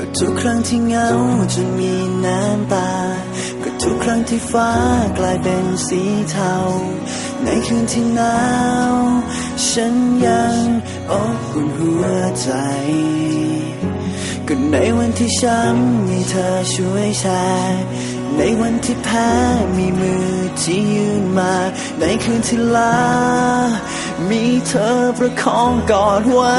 ก็ทุกครั้งที่เหงาจนมีน้ำตา ก็ทุกครั้งที่ฟ้ากลายเป็นสีเทา ในคืนที่หนาว ฉันยังอบอุ่นหัวใจ ก็ในวันที่ช้ำมีเธอช่วยแชร์ในวันที่แพ้มีมือที่ยืนมา ในคืนที่ลา มีเธอประคองกอดไว้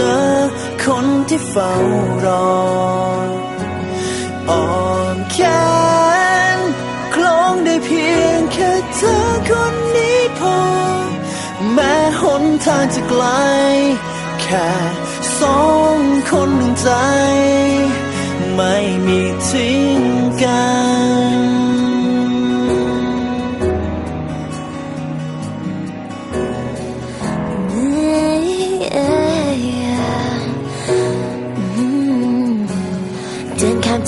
เธอคนที่เฝ้ารออ่อนแขนคล้องได้เพียงแค่เธอคนนี้พอ แม้หนทางจะไกล แค่สองคนหนึ่งใจ ไม่มีทิ้งกัน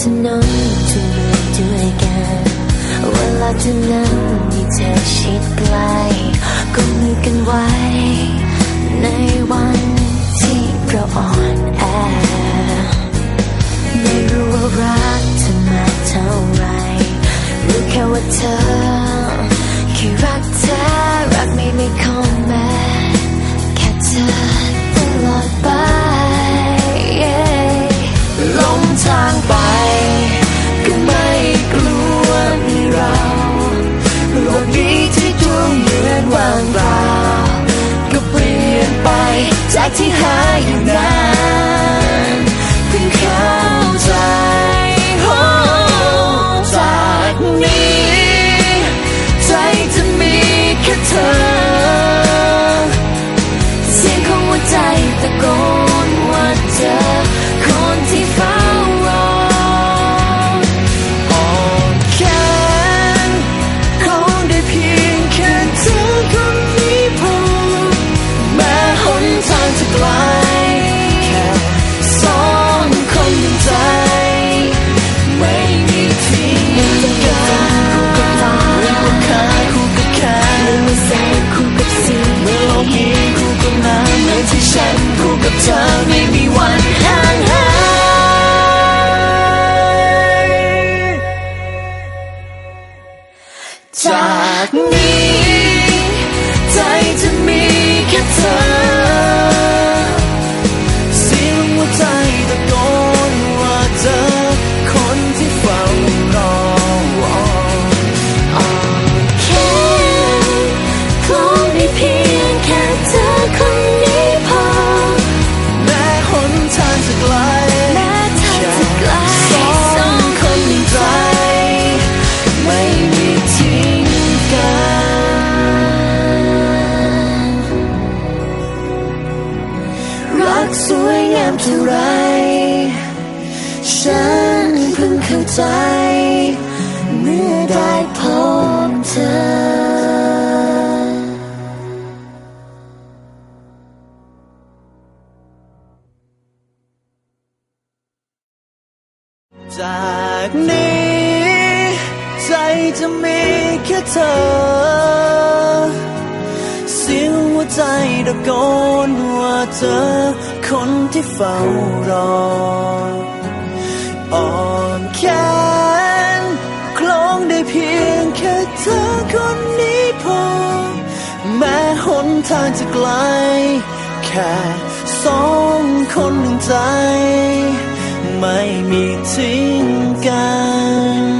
ถนนทุกเมือด้วยกันเวลาเท่านั้นมีเธอชิดใกล้ จากนี้ ใจจะมีแค่เธอ เสียงหัวใจตะโกนว่าเธอ คนที่เฝ้ารออ่อนแขนคล้องได้เพียงแค่เธอคนนี้พอ แม้หนทางจะไกล แค่สองคนหนึ่งใจ ไม่มีทิ้งกัน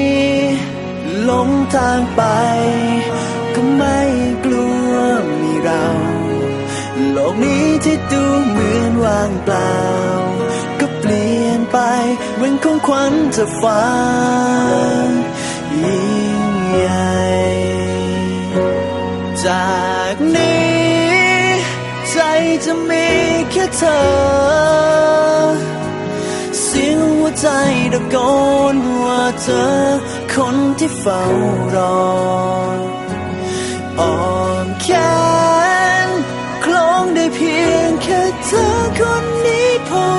หลงทางไป ก็ไม่กลัวมีเรา โลกนี้ที่ดูเหมือนว่างเปล่า ก็เปลี่ยนไปเหมือนของขวัญจะฟ้ายิ่งใหญ่จากนี้ ใจจะมีแค่เธอ ตะโกนว่าเธอคนที่เฝ้ารออ่อนแขนคล้องได้เพียงแค่เธอคนนี้พอ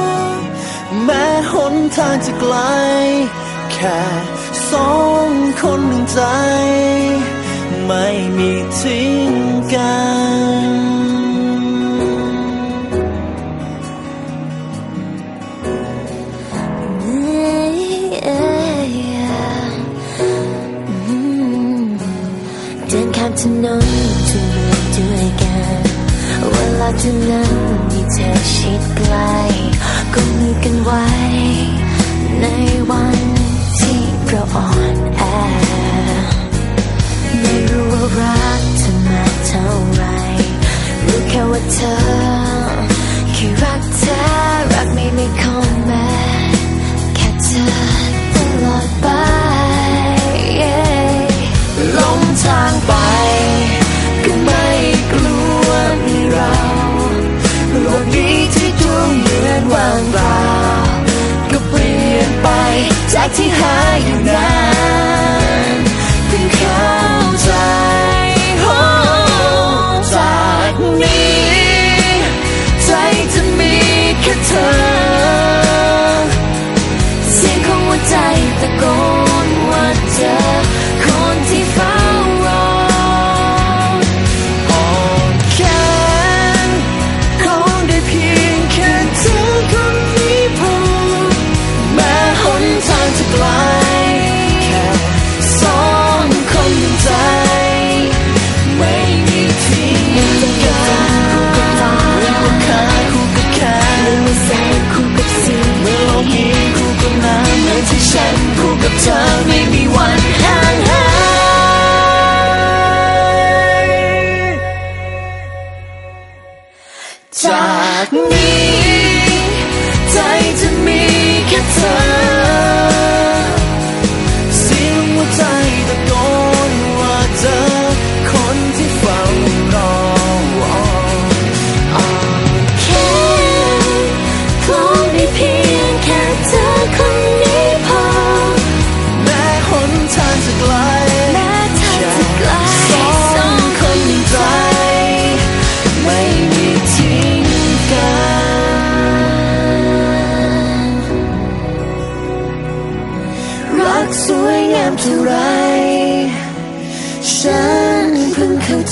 แม้หนทางจะไกล แค่สองคนหนึ่งใจ ไม่มีทิ้งกันากนั้นมีเธอชิดใกล้ก็มือกันไว้ ในวันที่เราอ่อนแอ ไม่รู้ว่ารักเธอมาเท่าไร รู้แค่ว่าเธอแค่รักเธอ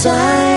ฉั